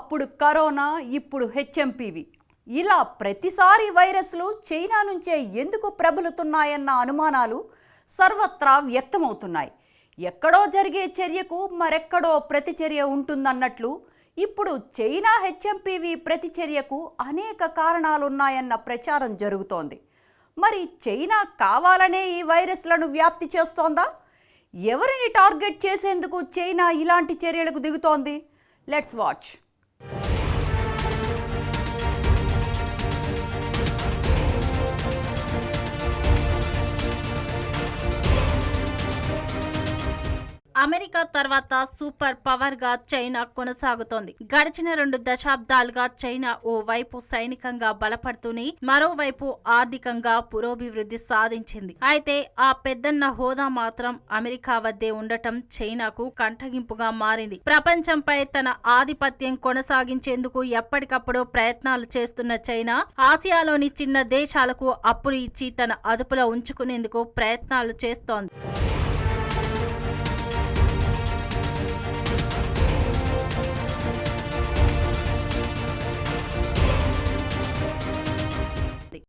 అప్పుడు కరోనా ఇప్పుడు హెచ్ఎంపివి. ఇలా ప్రతిసారి వైరస్లు చైనా నుంచే ఎందుకు ప్రబలుతున్నాయన్న అనుమానాలు సర్వత్రా వ్యక్తమవుతున్నాయి. ఎక్కడో జరిగే చర్యకు మరెక్కడో ప్రతిచర్య ఉంటుందన్నట్లు ఇప్పుడు చైనా హెచ్ఎంపివి ప్రతిచర్యకు అనేక కారణాలున్నాయన్న ప్రచారం జరుగుతోంది. మరి చైనా కావాలనే ఈ వైరస్లను వ్యాప్తి చేస్తోందా? ఎవరిని టార్గెట్ చేసేందుకు చైనా ఇలాంటి చర్యలకు దిగుతోంది? Let's watch. you అమెరికా తర్వాత సూపర్ పవర్గా చైనా కొనసాగుతోంది. గడిచిన రెండు దశాబ్దాలుగా చైనా ఓ వైపు సైనికంగా బలపడుతూనే మరోవైపు ఆర్థికంగా పురోభివృద్ధి సాధించింది. అయితే ఆ పెద్దన్న హోదా మాత్రం అమెరికా వద్దే ఉండటం చైనాకు కంటగింపుగా మారింది. ప్రపంచంపై తన ఆధిపత్యం కొనసాగించేందుకు ఎప్పటికప్పుడు ప్రయత్నాలు చేస్తున్న చైనా ఆసియాలోని చిన్న దేశాలకు అప్పులు ఇచ్చి తన అదుపులో ఉంచుకునేందుకు ప్రయత్నాలు చేస్తోంది.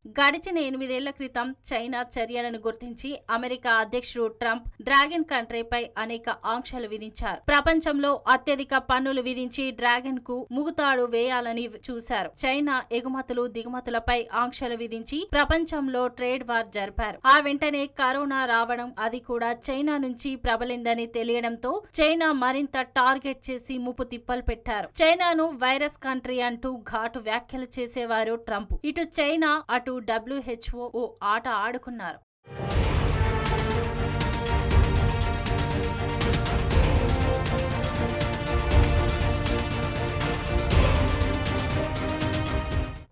గడిచిన ఎనిమిదేళ్ళ క్రితం చైనా చర్యలను గుర్తించి అమెరికా అధ్యక్షుడు ట్రంప్ డ్రాగన్ కంట్రీపై అనేక ఆంక్షలు విధించారు. ప్రపంచంలో అత్యధిక పన్నులు విధించి డ్రాగన్కు ముగుతాడు వేయాలని చూశారు. చైనా ఎగుమతులు దిగుమతులపై ఆంక్షలు విధించి ప్రపంచంలో ట్రేడ్ వార్ జరిపారు. ఆ వెంటనే కరోనా రావడం అది కూడా చైనా నుంచి ప్రబలిందని తెలియడంతో చైనా మరింత టార్గెట్ చేసి ముప్పు తిప్పలు పెట్టారు. చైనాను వైరస్ కంట్రీ అంటూ ఘాటు వ్యాఖ్యలు చేసేవారు ట్రంప్. ఇటు చైనా అటు డబ్ల్యూహెచ్ఓ ఓ ఆట ఆడుకున్నారు.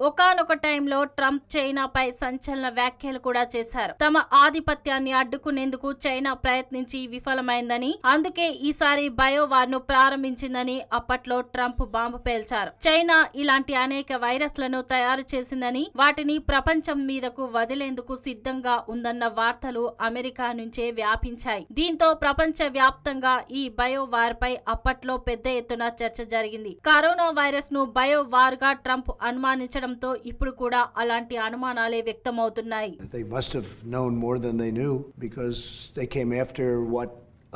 ఒకనొక టైంలో ట్రంప్ చైనాపై సంచలన వ్యాఖ్యలు కూడా చేశారు. తమ ఆధిపత్యాన్ని అడ్డుకునేందుకు చైనా ప్రయత్నించి విఫలమైందని అందుకే ఈసారి బయోవార్ను ప్రారంభించిందని అప్పట్లో ట్రంప్ బాంబు పేల్చారు. చైనా ఇలాంటి అనేక వైరస్లను తయారు చేసిందని వాటిని ప్రపంచం మీదకు వదిలేందుకు సిద్ధంగా ఉందన్న వార్తలు అమెరికా నుంచే వ్యాపించాయి. దీంతో ప్రపంచ వ్యాప్తంగా ఈ బయోవార్ పై అప్పట్లో పెద్ద ఎత్తున చర్చ జరిగింది. కరోనా వైరస్ను బయోవార్గా ట్రంప్ అనుమానించడం అనుమానించడంతో ఇప్పుడు కూడా అలాంటి అనుమానాలే వ్యక్తమవుతున్నాయి They must have known more than they knew because they came after what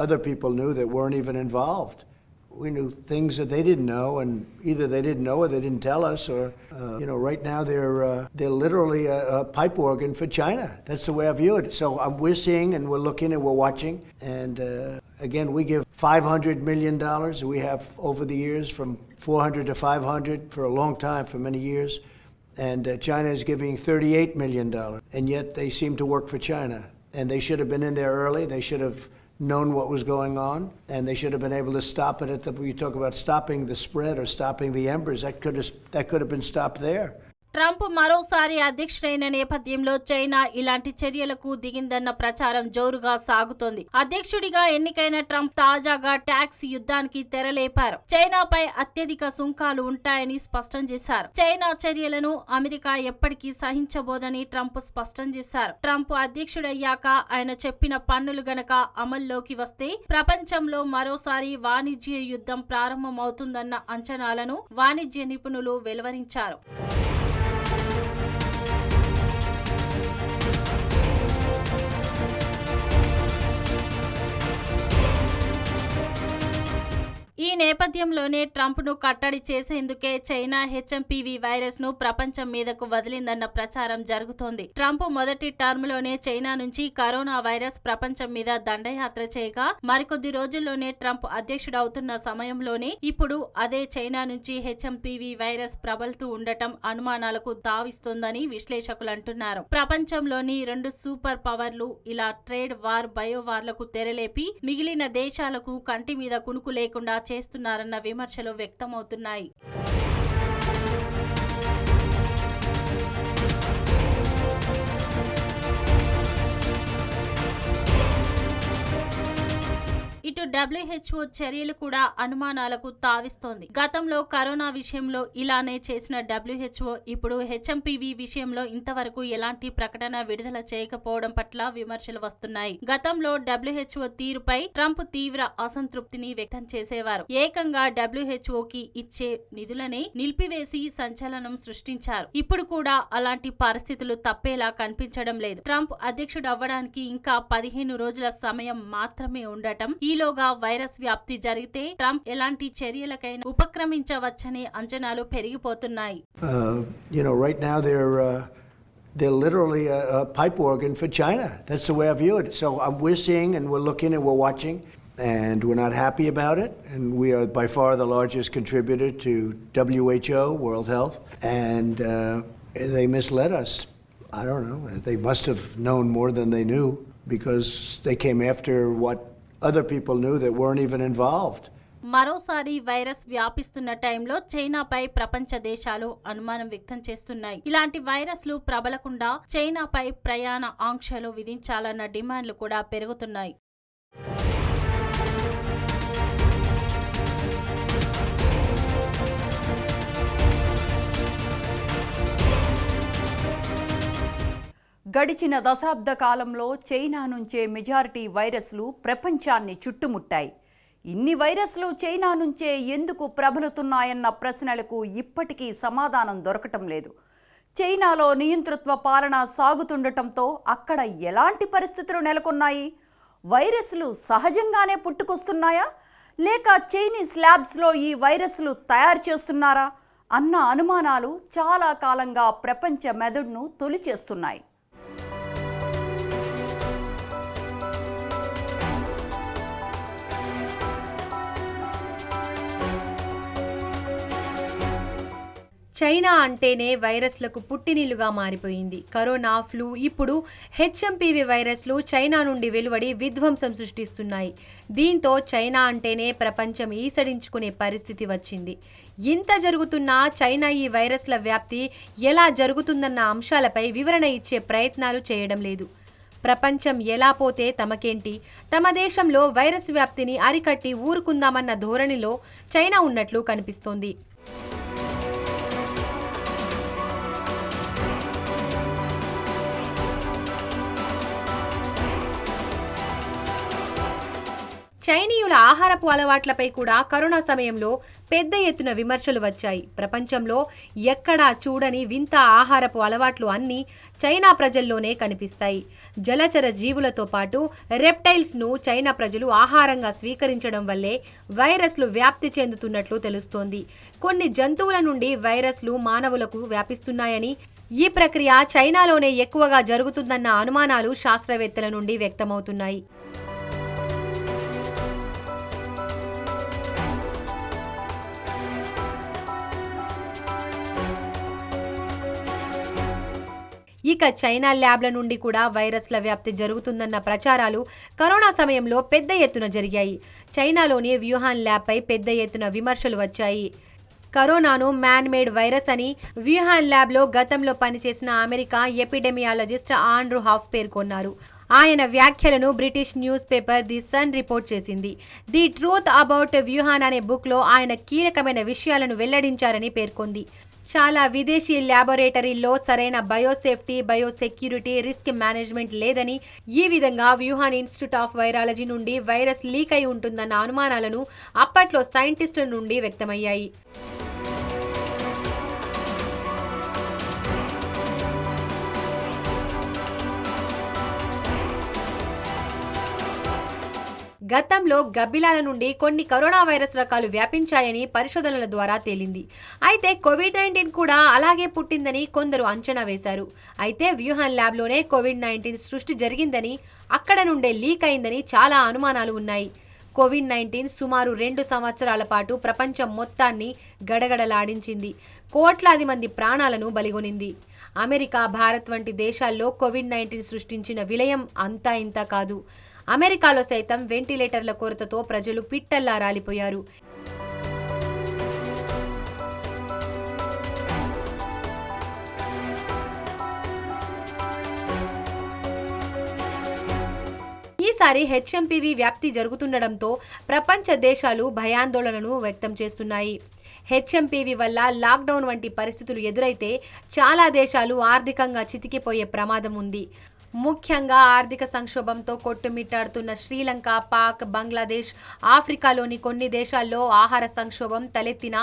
other people knew that weren't even involved. We knew things that they didn't know, and either they didn't know or they didn't tell us, or uh, you know, right now they're uh, they're literally a, a pipe organ for China. That's the way I view it. So um, we're seeing and we're looking and we're watching, and uh, again, we give 500 million dollars. We have over the years from 400 to 500 for a long time, for many years. And uh, China is giving $38 million. And yet they seem to work for China. And they should have been in there early. They should have known what was going on. And they should have been able to stop it at the, you talk about stopping the spread or stopping the embers. That could have, that could have been stopped there. Trump మరోసారి అధ్యక్షుడైన నేపథ్యంలో China ఇలాంటి చర్యలకు దిగిందన్న ప్రచారం జోరుగా సాగుతోంది. అధ్యక్షుడిగా ఎన్నికైన ట్రంప్ తాజాగా ట్యాక్స్ యుద్ధానికి తెరలేపారు. చైనాపై అత్యధిక సుంకాలు ఉంటాయని స్పష్టం చేశారు. చైనా చర్యలను అమెరికా ఎప్పటికీ సహించబోదని ట్రంప్ స్పష్టం చేశారు. ట్రంప్ అధ్యక్షుడయ్యాక ఆయన చెప్పిన పన్నులు గనక అమల్లోకి వస్తే ప్రపంచంలో మరోసారి వాణిజ్య యుద్ధం ప్రారంభమవుతుందన్న అంచనాలను వాణిజ్య నిపుణులు వెలువరించారు. ఈ నేపథ్యంలోనే ట్రంప్ను కట్టడి చేసేందుకే చైనా హెచ్ఎంపీవీ వైరస్ను ప్రపంచం మీదకు వదిలిందన్న ప్రచారం జరుగుతోంది. ట్రంప్ మొదటి టర్మ్లోనే చైనా నుంచి కరోనా వైరస్ ప్రపంచం మీద దండయాత్ర చేయగా మరికొద్ది రోజుల్లోనే ట్రంప్ అధ్యక్షుడవుతున్న సమయంలోనే ఇప్పుడు అదే చైనా నుంచి హెచ్ఎంపీవీ వైరస్ ప్రబలుతూ ఉండటం అనుమానాలకు దావిస్తోందని విశ్లేషకులు అంటున్నారు. ప్రపంచంలోని రెండు సూపర్ పవర్లు ఇలా ట్రేడ్ వార్ బయోవార్లకు తెరలేపి మిగిలిన దేశాలకు కంటి మీద కునుకు లేకుండా చేస్తున్నారన్న విమర్శలు వ్యక్తమవుతున్నాయి. ఇటు డబ్ల్యూహెచ్ఓ చర్యలు కూడా అనుమానాలకు తావిస్తోంది. గతంలో కరోనా విషయంలో ఇలానే చేసిన డబ్ల్యూహెచ్ఓ ఇప్పుడు హెచ్ఎంపీవీ విషయంలో ఇంతవరకు ఎలాంటి ప్రకటన విడుదల చేయకపోవడం పట్ల విమర్శలు వస్తున్నాయి. గతంలో డబ్ల్యూహెచ్ఓ తీరుపై ట్రంప్ తీవ్ర అసంతృప్తిని వ్యక్తం చేసేవారు. ఏకంగా డబ్ల్యూహెచ్ఓ కి ఇచ్చే నిధులని నిలిపివేసి సంచలనం సృష్టించారు. ఇప్పుడు కూడా అలాంటి పరిస్థితులు తప్పేలా కనిపించడం లేదు. ట్రంప్ అధ్యక్షుడు అవ్వడానికి ఇంకా పదిహేను రోజుల సమయం మాత్రమే ఉండటం ఈ ఈలోగా వైరస్ వ్యాప్తి జరిగితే ట్రంప్ ఎలాంటి చర్యలకైనా ఉపక్రమించవచ్చనే అంచనాలు పెరిగిపోతున్నాయి Uh, you know, right now they're uh, they're literally a, a pipe organ for China. That's the way I view it. So um, we're seeing and we're looking and we're watching, and we're not happy about it. And we are by far the largest contributor to WHO, World Health, and uh, they misled us. I don't know. They must have known more than they knew because they came after what other people knew that weren't even involved. మరోసారి virus వ్యాపిస్తున్న టైంలో చైనాపై ప్రపంచ దేశాలు అనుమానం వ్యక్తం చేస్తున్నాయి ఇలాంటి వైరస్లు ప్రబలకుండా చైనాపై ప్రయాణ ఆంక్షలు విధించాలన్న డిమాండ్లు కూడా పెరుగుతున్నాయి గడిచిన దశాబ్ద కాలంలో చైనా నుంచే మెజారిటీ వైరస్లు ప్రపంచాన్ని చుట్టుముట్టాయి. ఇన్ని వైరస్లు చైనా నుంచే ఎందుకు ప్రబలుతున్నాయన్న ప్రశ్నలకు ఇప్పటికీ సమాధానం దొరకటం లేదు. చైనాలో నియంతృత్వ పాలన సాగుతుండటంతో అక్కడ ఎలాంటి పరిస్థితులు నెలకొన్నాయి? వైరస్లు సహజంగానే పుట్టుకొస్తున్నాయా? లేక చైనీస్ ల్యాబ్స్లో ఈ వైరస్లు తయారు చేస్తున్నారా? అన్న అనుమానాలు చాలా కాలంగా ప్రపంచ మెదడును తొలిచేస్తున్నాయి. చైనా అంటేనే వైరస్లకు పుట్టినిల్లుగా మారిపోయింది. కరోనా ఫ్లూ ఇప్పుడు హెచ్ఎంపివి వైరస్లు చైనా నుండి వెలువడి విధ్వంసం సృష్టిస్తున్నాయి. దీంతో చైనా అంటేనే ప్రపంచం ఈసడించుకునే పరిస్థితి వచ్చింది. ఇంత జరుగుతున్నా చైనా ఈ వైరస్ల వ్యాప్తి ఎలా జరుగుతుందన్న అంశాలపై వివరణ ఇచ్చే ప్రయత్నాలు చేయడం లేదు. ప్రపంచం ఎలా పోతే తమకేంటి? తమ దేశంలో వైరస్ వ్యాప్తిని అరికట్టి ఊరుకుందామన్న ధోరణిలో చైనా ఉన్నట్లు కనిపిస్తోంది. చైనీయుల ఆహారపు అలవాట్లపై కూడా కరోనా సమయంలో పెద్ద ఎత్తున విమర్శలు వచ్చాయి. ప్రపంచంలో ఎక్కడా చూడని వింత ఆహారపు అలవాట్లు అన్నీ చైనా ప్రజల్లోనే కనిపిస్తాయి. జలచర జీవులతో పాటు రెప్టైల్స్ను చైనా ప్రజలు ఆహారంగా స్వీకరించడం వల్లే వైరస్లు వ్యాప్తి చెందుతున్నట్లు తెలుస్తోంది. కొన్ని జంతువుల నుండి వైరస్లు మానవులకు వ్యాపిస్తున్నాయని ఈ ప్రక్రియ చైనాలోనే ఎక్కువగా జరుగుతుందన్న అనుమానాలు శాస్త్రవేత్తల నుండి వ్యక్తమవుతున్నాయి. ఇక చైనా ల్యాబ్ల నుండి కూడా వైరస్ల వ్యాప్తి జరుగుతుందన్న ప్రచారాలు కరోనా సమయంలో పెద్ద ఎత్తున జరిగాయి. చైనాలోని వ్యూహాన్ ల్యాబ్పై పెద్ద ఎత్తున విమర్శలు వచ్చాయి. కరోనాను మ్యాన్ మేడ్ వైరస్ అని వ్యూహాన్ ల్యాబ్లో గతంలో పనిచేసిన అమెరికా ఎపిడెమియాలజిస్ట్ ఆండ్రూ హాఫ్ పేర్కొన్నారు. ఆయన వ్యాఖ్యలను British news paper the Sun report చేసింది. ది ట్రూత్ అబౌట్ వ్యూహాన్ అనే బుక్లో ఆయన కీలకమైన విషయాలను వెల్లడించారని పేర్కొంది. చాలా విదేశీ ల్యాబొరేటరీల్లో సరైన బయోసేఫ్టీ బయోసెక్యూరిటీ రిస్క్ మేనేజ్మెంట్ లేదని ఈ విధంగా వ్యూహాన్ ఇన్స్టిట్యూట్ ఆఫ్ వైరాలజీ నుండి వైరస్ లీక్ అయి ఉంటుందన్న అనుమానాలను అప్పట్లో సైంటిస్టుల నుండి వ్యక్తమయ్యాయి. గతంలో గబ్బిలాల నుండి కొన్ని కరోనా వైరస్ రకాలు వ్యాపించాయని పరిశోధనల ద్వారా తేలింది. అయితే కోవిడ్ నైన్టీన్ కూడా అలాగే పుట్టిందని కొందరు అంచనా వేశారు. అయితే వ్యూహాన్ ల్యాబ్లోనే కోవిడ్ నైన్టీన్ సృష్టి జరిగిందని అక్కడ నుండే లీక్ అయిందని చాలా అనుమానాలు ఉన్నాయి. కోవిడ్ నైన్టీన్ సుమారు రెండు సంవత్సరాల పాటు ప్రపంచం మొత్తాన్ని గడగడలాడించింది. కోట్లాది మంది ప్రాణాలను బలిగొనింది. అమెరికా భారత్ వంటి దేశాల్లో కోవిడ్ నైన్టీన్ సృష్టించిన విలయం అంతా ఇంత కాదు. అమెరికాలో సైతం వెంటిలేటర్ల కొరతతో ప్రజలు పిట్టల్లా రాలిపోయారు. ఈసారి హెచ్ఎంపీవీ వ్యాప్తి జరుగుతుండడంతో ప్రపంచ దేశాలు భయాందోళనను వ్యక్తం చేస్తున్నాయి. హెచ్ఎంపీవీ వల్ల లాక్డౌన్ వంటి పరిస్థితులు ఎదురైతే చాలా దేశాలు ఆర్థికంగా చితికిపోయే ప్రమాదం ఉంది. ముఖ్యంగా ఆర్థిక సంక్షోభంతో కొట్టుమిట్టాడుతున్న శ్రీలంక పాక్ బంగ్లాదేశ్ ఆఫ్రికాలోని కొన్ని దేశాల్లో ఆహార సంక్షోభం తలెత్తినా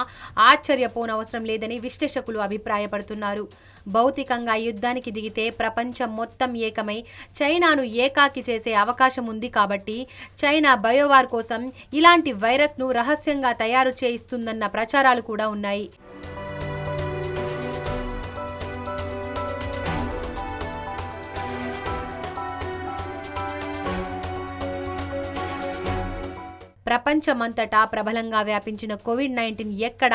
ఆశ్చర్యపోనవసరం లేదని విశ్లేషకులు అభిప్రాయపడుతున్నారు. భౌతికంగా యుద్ధానికి దిగితే ప్రపంచం మొత్తం ఏకమై చైనాను ఏకాకి చేసే అవకాశం ఉంది కాబట్టి చైనా బయోవార్ కోసం ఇలాంటి వైరస్ను రహస్యంగా తయారు చేయిస్తుందన్న ప్రచారాలు కూడా ఉన్నాయి. ప్రపంచమంతటా ప్రబలంగా వ్యాపించిన కోవిడ్ నైన్టీన్ ఎక్కడ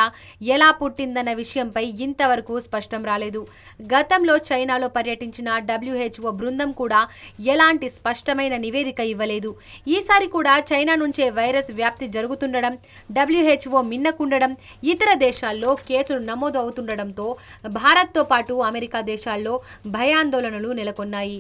ఎలా పుట్టిందన్న విషయంపై ఇంతవరకు స్పష్టం రాలేదు. గతంలో చైనాలో పర్యటించిన డబ్ల్యూహెచ్ఓ బృందం కూడా ఎలాంటి స్పష్టమైన నివేదిక ఇవ్వలేదు. ఈసారి కూడా చైనా నుంచే వైరస్ వ్యాప్తి జరుగుతుండడం డబ్ల్యూహెచ్ఓ మిన్నకుండడం ఇతర దేశాల్లో కేసులు నమోదు అవుతుండడంతో భారత్తో పాటు అమెరికా దేశాల్లో భయాందోళనలు నెలకొన్నాయి.